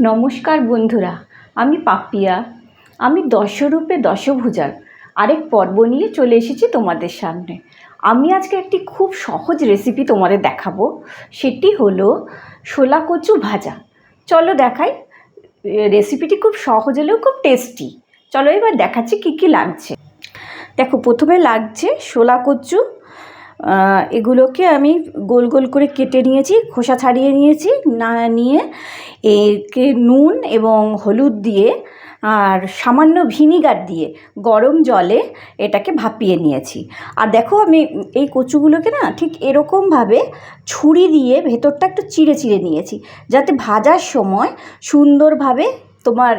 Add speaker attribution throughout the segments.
Speaker 1: নমস্কার বন্ধুরা, আমি পাপিয়া। আমি দশরূপে দশভুজার আরেক পর্ব নিয়ে চলে এসেছি তোমাদের সামনে। আমি আজকে একটি খুব সহজ রেসিপি তোমাদের দেখাবো, সেটি হলো শোলা কচু ভাজা। চলো দেখাই রেসিপিটি খুব সহজ হলেও খুব টেস্টি চলো এবার দেখাচ্ছি কী কী লাগছে। দেখো, প্রথমে লাগছে শোলা কচু এগুলোকে আমি গোল গোল করে কেটে নিয়েছি, খোসা ছাড়িয়ে নিয়েছি, না নিয়ে একে নুন এবং হলুদ দিয়ে আর সামান্য ভিনিগার দিয়ে গরম জলে এটাকে ভাপিয়ে নিয়েছি। আর দেখো আমি এই কচুগুলোকে না ঠিক এরকমভাবে ছুরি দিয়ে ভেতরটা একটু চিড়ে চিড়ে নিয়েছি, যাতে ভাজার সময় সুন্দরভাবে তোমার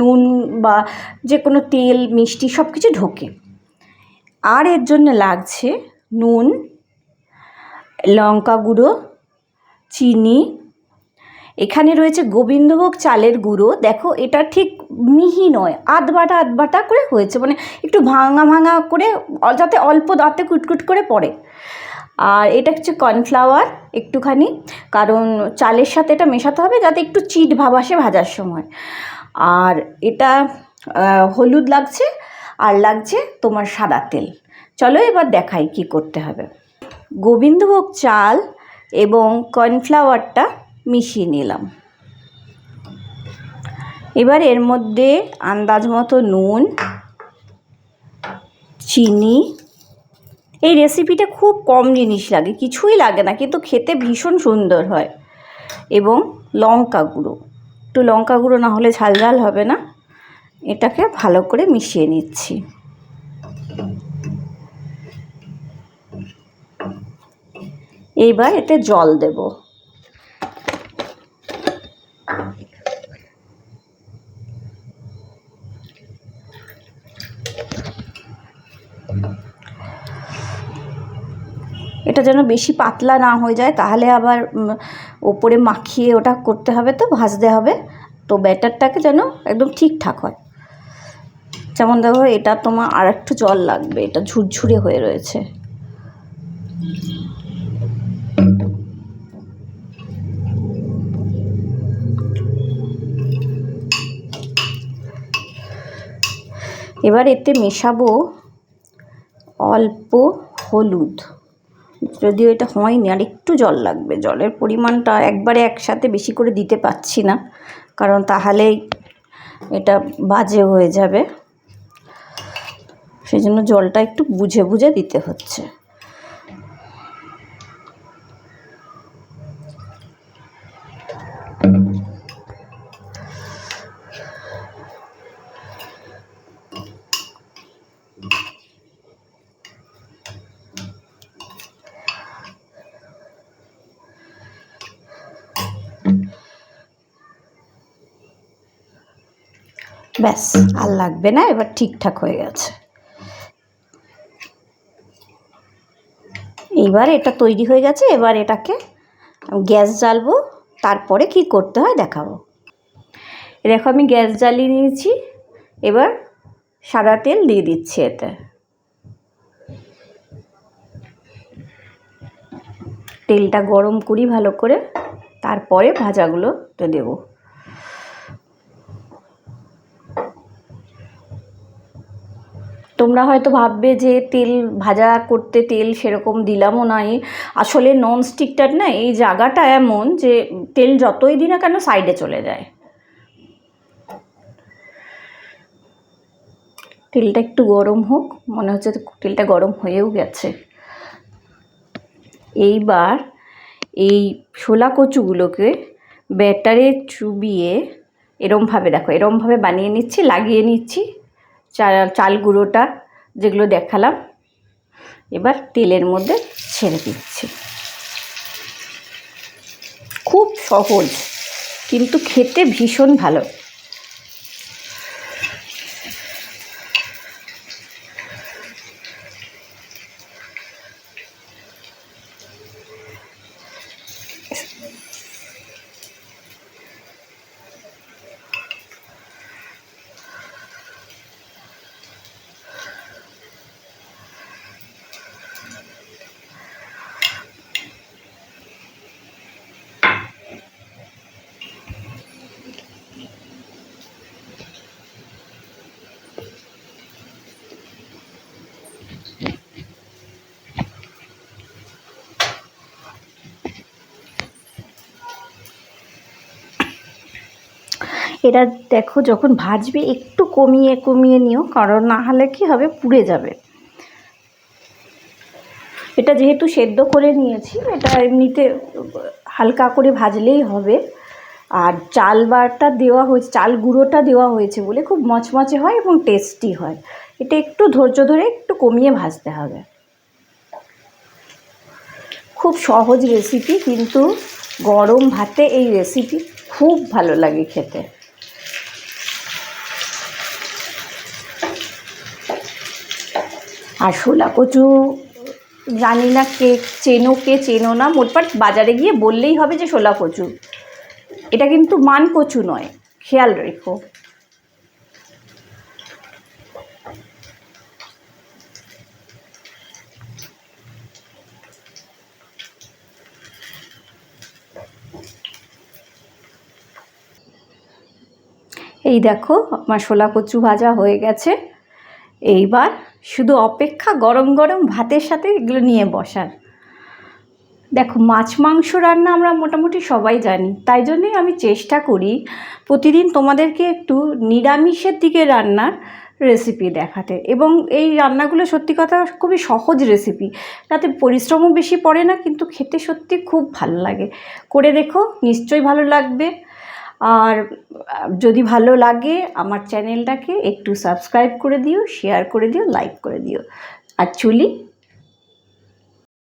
Speaker 1: নুন বা যে কোনো তেল, মিষ্টি সব কিছু ঢোকে। আর এর জন্য লাগছে নুন, লঙ্কা গুঁড়ো, চিনি। এখানে রয়েছে গোবিন্দভোগ চালের গুঁড়ো। দেখো, এটা ঠিক মিহি নয় আধ বাটা আধ বাটা করে হয়েছে। মানে একটু ভাঙা ভাঙা করে যাতে অল্প দাঁতে কুটকুট করে পড়ে। আর এটা হচ্ছে কর্নফ্লাওয়ার একটুখানি, কারণ চালের সাথে এটা মেশাতে হবে যাতে একটু চিট ভাব আসে ভাজার সময়। আর এটা হলুদ লাগছে, আর লাগছে তোমার সাদা তেল। চলো এবার দেখাই কি করতে হবে। গোবিন্দভোগ চাল এবং কর্নফ্লাওয়ারটা মিশিয়ে নিলাম। এবার এর মধ্যে আন্দাজ মতো নুন, চিনি, এই রেসিপিটা খুব কম জিনিস লাগে, কিছুই লাগে না, কিন্তু খেতে ভীষণ সুন্দর হয়। এবং লঙ্কা গুঁড়ো, একটু লঙ্কা গুঁড়ো না হলে ঝাল ঝাল হবে না, এটাকে ভালো করে মিশিয়ে নিচ্ছি। এইবার এতে জল দেব। এটা যেন বেশি পাতলা না হয়ে যায়, তাহলে আবার ওপরে মাখিয়ে ওটা করতে হবে তো, ভাজতে হবে। তো ব্যাটারটাকে যেন একদম ঠিকঠাক হয়। যেমন দেখো এটা তোমার আর একটু জল লাগবে, এটা ঝুরঝুরে হয়ে রয়েছে। এবার এতে মেশাবো অল্প হলুদ। যদিও এটা হয়নি, আর একটু জল লাগবে। জলের পরিমাণটা একবারে একসাথে বেশি করে দিতে পাচ্ছি না, কারণ তাহলেই এটা বাজে হয়ে যাবে। সেই জন্য জলটা একটু বুঝে বুঝে দিতে হচ্ছে। ব্যাস, আর লাগবে না, এবার ঠিকঠাক হয়ে গেছে। এইবার এটা তৈরি হয়ে গেছে, এবার এটাকে গ্যাস জ্বালবো, তারপরে কি করতে হয় দেখাবো। দেখো, আমি গ্যাস জ্বালিয়ে নিয়েছি, এবার সাদা তেল দিয়ে দিচ্ছি এতে। তেলটা গরম করি ভালো করে, তারপরে ভাজাগুলোতে দেবো। তোমরা হয়তো ভাববে যে তেল ভাজা করতে তেল সেরকম দিলামও নাই। আসলে নন স্টিকটার না, এই জায়গাটা এমন যে তেল যতই দিই না কেন সাইডে চলে যায়। তেলটা একটু গরম হোক, মনে হচ্ছে তেলটা গরম হয়েও গেছে। এইবার এই শোলা কচুগুলোকে ব্যাটারে চুবিয়ে এরমভাবে দেখো, এরমভাবে বানিয়ে নিচ্ছি, লাগিয়ে নিচ্ছি। চাল চাল গুঁড়োটা যেগুলো দেখালাম, এবার তেলের মধ্যে ছেড়ে দিচ্ছি। খুব সহজ, কিন্তু খেতে ভীষণ ভালো। এটা দেখো যখন ভাজবে, একটু কমিয়ে কমিয়ে নিও, কারণ না হলে কি হবে? পুড়ে যাবে। এটা যেহেতু সেদ্ধ করে নিয়েছি, এটা এমনিতে হালকা করে ভাজলেই হবে। আর চাল বাটা দেওয়া হয়েছে, চাল গুঁড়োটা দেওয়া হয়েছে বলে খুব মচমচে হয় এবং টেস্টি হয়। এটা একটু ধৈর্য ধরে একটু কমিয়ে ভাজতে হবে। খুব সহজ রেসিপি কিন্তু গরম ভাতে এই রেসিপি খুব ভালো লাগে খেতে। আর শোলা কচু, জানি না কে চেনো কে চেনো না মোটপাট বাজারে গিয়ে বললেই হবে যে শোলা কচু। এটা কিন্তু মান কচু নয়, খেয়াল রেখো। এই দেখো, আমার শোলা কচু ভাজা হয়ে গেছে। এইবার শুধু অপেক্ষা গরম গরম ভাতের সাথে এগুলো নিয়ে বসার। দেখো, মাছ মাংস রান্না আমরা মোটামুটি সবাই জানি, তাই জন্যই আমি চেষ্টা করি প্রতিদিন তোমাদেরকে একটু নিরামিষের দিকে রান্নার রেসিপি দেখাতে। এবং এই রান্নাগুলো সত্যি কথা খুবই সহজ রেসিপি তাতে পরিশ্রমও বেশি পড়ে না, কিন্তু খেতে সত্যি খুব ভালো লাগে। করে দেখো নিশ্চয়ই ভালো লাগবে। আর যদি ভালো লাগে আমার চ্যানেলটাকে একটু সাবস্ক্রাইব করে দিও শেয়ার করে দিও লাইক করে দিও। আর চুলি